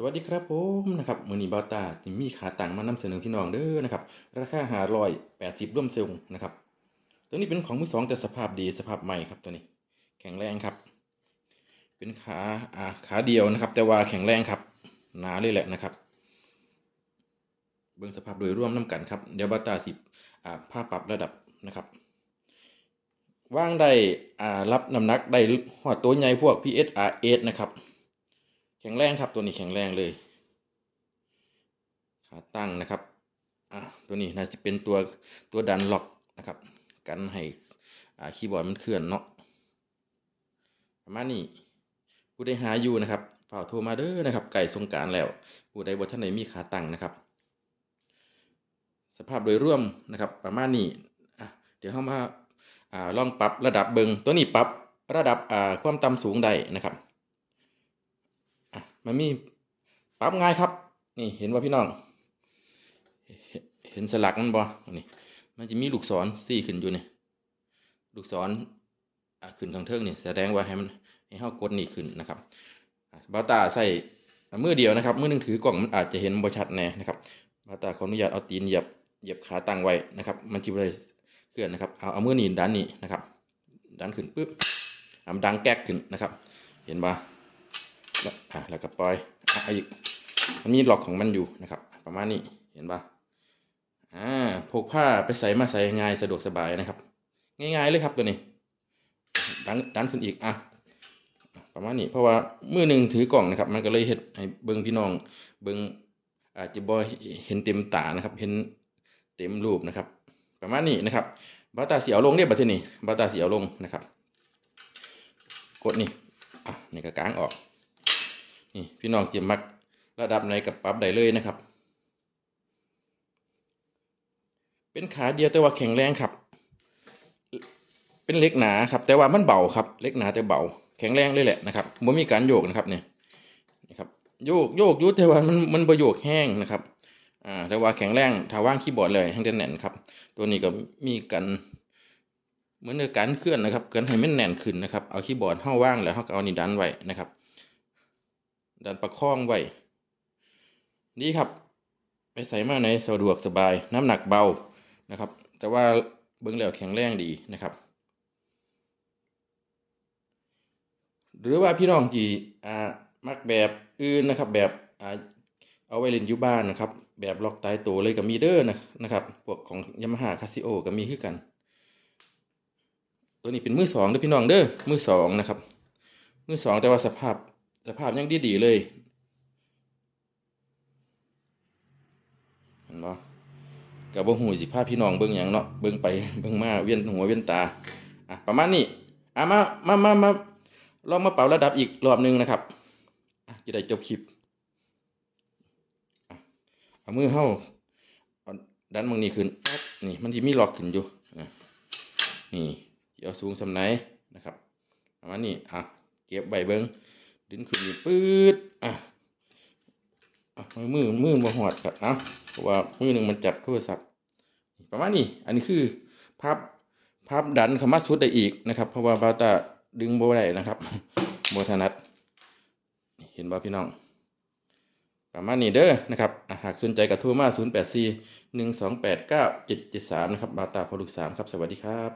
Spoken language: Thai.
สวัสดีครับผมนะครับมือนีบาตาที่มีขาต่างมานำเสนอพี่น้องเด้อนะครับราคาหาร้อยแปดสิบร่วมเซลล์นะครับตัวนี้เป็นของมือสองแต่สภาพดีสภาพใหม่ครับตัวนี้ แข็งแรงครับ เป็นขาอ่าขาเดียวนะครับ แต่ว่าแข็งแรงครับหนาเลยแหละนะครับ เบื้องสภาพโดยรวมน้ากันครับเดี๋ยวบาตาสิบอ่าผ้าปรับระดับนะครับว่างได้อ่ารับน้ำหนักได้หอดตัวใหญ่พวก PSR8 นะครับ แข็งแรงครับตัวนี้แข็งแรงเลยขาตั้งนะครับอะตัวนี้น่าจะเป็นตัวตัวดันล็อกนะครับ กันให้อ่าคีย์บอร์ดมันเคลื่อนเนาะประมาณนี้ผู้ใดหาอยู่นะครับฝากโทรมาเด้อนะครับ ไก่สงการแล้ว ผู้ใดบ่ท่านไหนมีขาตั้งนะครับ สภาพโดยร่วมนะครับ ประมาณนี้อะเดี๋ยวเข้ามาอ่าลองปรับระดับเบิงตัวนี้ปรับระดับอ่าความต่ำสูงได้นะครับ มันมีปรับง่ายครับ นี่เห็นว่าพี่น้อง เห็นสลักมันบ่นี่ มันจะมีลูกศรสี่ขึ้นอยู่นี่ลูกศรขึ้นข้างเทิงนี่แสดงว่าให้มันให้เฮากดนี่ขึ้นนะครับบาตาใส่มือเดียวนะครับมือหนึงถือกล่องมันอาจจะเห็นบ่ชัดแน่นะครับบาตาขออนุญาตเอาตีนเหยียบเหยียบขาตั้งไว้นะครับ มันจิบเลยเคลื่อนนะครับเอาเอามือหนีดันนี่นะครับ ดันขึ้นปุ๊บอะมันดังแก๊กขึ้นนะครับ เห็นบ่ อะแล้วก็ปล่อยอะอีกมันมีหลอกของมันอยู่นะครับ ประมาณนี้เห็นปะอ่าพกผ้าไปใส่มาใส่ง่ายสะดวกสบายนะครับ ง่ายๆเลยครับตัวนี้ดันดันขึ้นอีกอะประมาณนี้เพราะว่ามือหนึ่งถือกล่องนะครับ มันก็เลยเห็นให้เบิ้งพี่น้องเบิ้งอาจจะบ่เห็นเต็มตานะครับ เห็นเต็มรูปนะครับ ประมาณนี้นะครับบาตาเสียวลงเนี่ยบัดทีนี้บาตาเสียวลงนะครับ กดนี่อะนี่ก็กางออก นี่พี่น้องจะมักระดับไหนกับปรับได้เลยนะครับ เป็นขาเดียวแต่ว่าแข็งแรงครับ เป็นเล็กหนาครับ แต่ว่ามันเบาครับ เล็กหนาแต่เบา แข็งแรงเลยแหละนะครับไม่มีการโยกนะครับเนี่ยนะครับโยกโยกยุดแต่ว่ามันมันประโยกแห้งนะครับอ่าแต่ว่าแข็งแรงถ้าว่างคีย์บอร์ดเลยทั้งแน่นครับ ตัวนี้ก็มีกันเหมือนกับการเคลื่อนนะครับเกินให้มันแน่นขึ้นนะครับ เอาคีย์บอร์ดเข้าว่างแล้วเขาก็เอานี่ดันไว้นะครับ ดันประคองไว้นี่ครับ ไปใส่มาในสะดวกสบาย น้ำหนักเบานะครับ แต่ว่าเบื้องแล้วแข็งแรงดีนะครับ หรือว่าพี่น้องที่อ่ามักแบบอื่นนะครับ แบบอ่าเอาไว้เล่นอยู่บ้านนะครับ แบบล็อกตายตัวเลยกับมีเดอร์นะนะครับพวกของยามาฮ่าคาซิโอก็มีคือกัน ตัวนี้เป็นมือสองเด้อพี่น้องเด้อมือสองนะครับมือสองแต่ว่าสภาพ สภาพยังดีดีเลย เห็นบ่กับบ่หูสิพาพพี่น้องเบิ่งหยังเนาะ เบิ่งไปเบิ่งมาเวียนหัวเวียนตา อะประมาณนี้ อะมา มามามาลองมาเป่าระดับอีกรอบหนึงนะครับจะได้จบคลิปเอามือเฮาเอาดันมึงนี่ขึ้นนี่มันสิมีล็อกขึ้นอยู่ นี่เอาสูงสำไหนนะครับประมาณนี้อะเก็บใบเบิ่ง ดึงขึ้นปื๊ดอะมือมือบ่หอดครับเนาะเพราะว่ามือหนึ่งมันจับโทรศัพท์ประมาณนี้ อันนี้คือพับพับดันข้ามาสุดได้อีกนะครับ เพราะว่าบาตาดึงโบได้นะครับโบถนัดเห็นบ่พี่น้อง ประมาณนี้เด้อนะครับหากสนใจกับโทรมา 0 8 4 1 2 8 9 7 7 3 นะครับ บาตาพอลูก3ครับ สวัสดีครับ